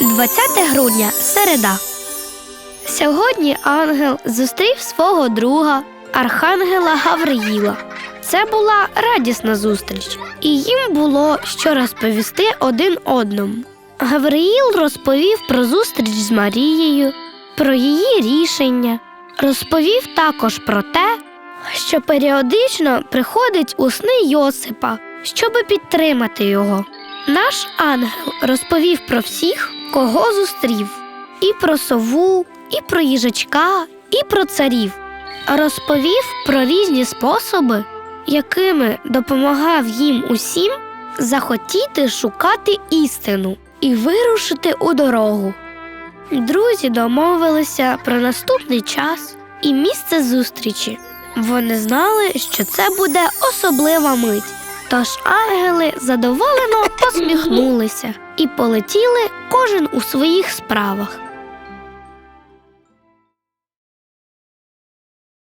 20 грудня середа. Сьогодні ангел зустрів свого друга, архангела Гавриїла. Це була радісна зустріч, і їм було що розповісти один одному. Гавриїл розповів про зустріч з Марією, про її рішення, розповів також про те, що періодично приходить у сни Йосипа, щоби підтримати його. Наш ангел розповів про всіх, кого зустрів, і про сову, і про їжачка, і про царів. Розповів про різні способи, якими допомагав їм усім захотіти шукати істину і вирушити у дорогу. Друзі домовилися про наступний час і місце зустрічі. Вони знали, що це буде особлива мить. Тож ангели задоволено посміхнулися і полетіли кожен у своїх справах.